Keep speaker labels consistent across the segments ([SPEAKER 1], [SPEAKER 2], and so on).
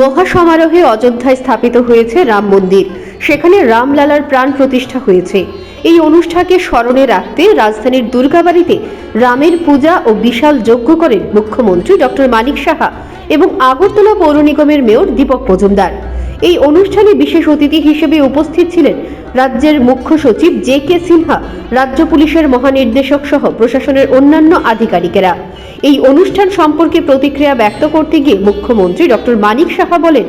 [SPEAKER 1] মহা সমারোহে অযোধ্যায় স্থাপিত হয়েছে রাম মন্দির সেখানে রামলালার প্রাণ প্রতিষ্ঠা হয়েছে এই অনুষ্ঠানকে স্মরণে রাখতে রাজধানীর দুর্গাবাড়িতে রামের পূজা ও বিশাল যজ্ঞ করেন মুখ্যমন্ত্রী ডক্টর মানিক সাহা এবং আগরতলা পৌর নিগমের মেয়র দীপক মজুমদার এই অনুষ্ঠানে বিশেষ অতিথি হিসেবে উপস্থিত ছিলেন রাজ্যের মুখ্য সচিব জে কে সিনহা রাজ্য পুলিশের মহানির্দেশক সহ প্রশাসনের অন্যান্য আধিকারিকেরা এই অনুষ্ঠান সম্পর্কে প্রতিক্রিয়া ব্যক্ত করতে গিয়ে মুখ্যমন্ত্রী ডক্টর মানিক সাহা বলেন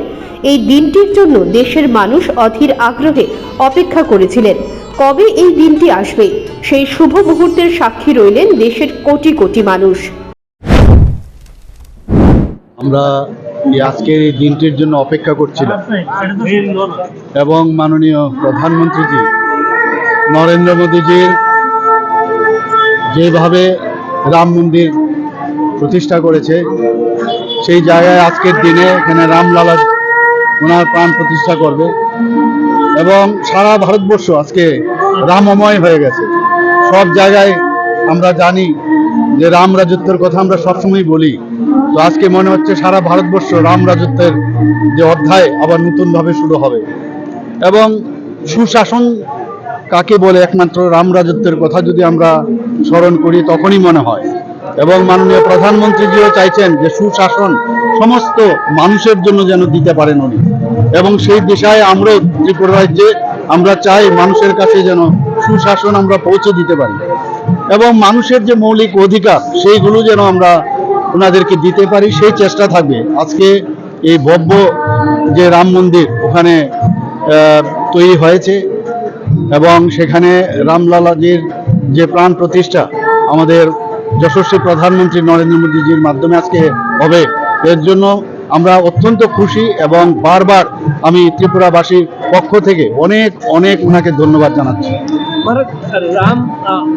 [SPEAKER 1] এই দিনটির জন্য দেশের মানুষ অধীর আগ্রহে অপেক্ষা করেছিলেন কবে এই দিনটি আসবে সেই শুভ মুহূর্তের সাক্ষী রইলেন দেশের কোটি কোটি মানুষ
[SPEAKER 2] আমরা আজকের এই দিনটির জন্য অপেক্ষা করছিলাম এবং মাননীয় প্রধানমন্ত্রীজি নরেন্দ্র মোদীজির যেভাবে রাম মন্দির প্রতিষ্ঠা করেছে সেই জায়গায় আজকের দিনে এখানে রামলালা ওনার প্রাণ প্রতিষ্ঠা করবে এবং সারা ভারতবর্ষ আজকে রামময় হয়ে গেছে সব জায়গায় আমরা জানি যে রাম রাজত্বের কথা আমরা সবসময় বলি তো আজকে মনে হচ্ছে সারা ভারতবর্ষ রাম রাজত্বের যে অধ্যায় আবার নতুনভাবে শুরু হবে এবং সুশাসন কাকে বলে একমাত্র রাম রাজত্বের কথা যদি আমরা স্মরণ করি তখনই মনে হয় এবং মাননীয় প্রধানমন্ত্রীজিও চাইছেন যে সুশাসন সমস্ত মানুষের জন্য যেন দিতে পারেন উনি এবং সেই দিশায় আমরাও ত্রিপুরা রাজ্যে আমরা চাই মানুষের কাছে যেন সুশাসন আমরা পৌঁছে দিতে পারি এবং মানুষের যে মৌলিক অধিকার সেইগুলো যেন আমরা ওনাদেরকে দিতে পারি সেই চেষ্টা থাকবে আজকে এই ভব্য যে রাম মন্দির ওখানে তৈরি হয়েছে এবং সেখানে রামলালাজির যে প্রাণ প্রতিষ্ঠা আমাদের যশস্বী প্রধানমন্ত্রী নরেন্দ্র মোদীজির মাধ্যমে আজকে হবে এর জন্য আমরা অত্যন্ত খুশি এবং বারবার আমি ত্রিপুরাবাসীর পক্ষ থেকে অনেক অনেক ওনাকে ধন্যবাদ জানাচ্ছি
[SPEAKER 3] भरत राम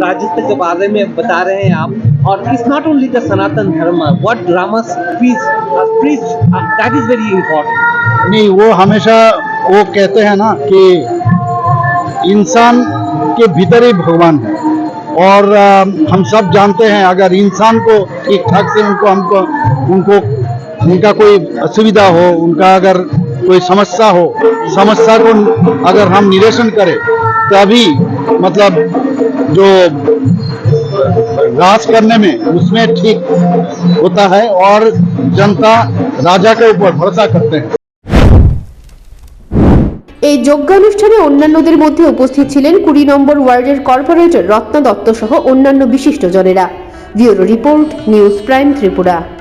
[SPEAKER 3] राजस्व के बारे में बता रहे हैं आप और it's not only the Sanatan Dharma what Rama speech speech that is very important
[SPEAKER 2] नहीं वो हमेशा वो कहते हैं ना कि इंसान के भीतर ही भगवान है और हम सब जानते हैं अगर इंसान को ठीक ठाक से उनको हमको उनको उनका कोई असुविधा हो उनका अगर कोई समस्या हो समस्या को अगर हम निरसन करें तभी मतलब जो राज करने में उसमें ठीक होता है और जनता राजा के ऊपर भरोसा करते हैं
[SPEAKER 1] এই যজ্ঞানুষ্ঠানে অন্যান্যদের মধ্যে উপস্থিত ছিলেন কুড়ি নম্বর ওয়ার্ডের কর্পোরেটর রত্ন দত্ত সহ অন্যান্য বিশিষ্ট জনেরা bureau report news prime Tripura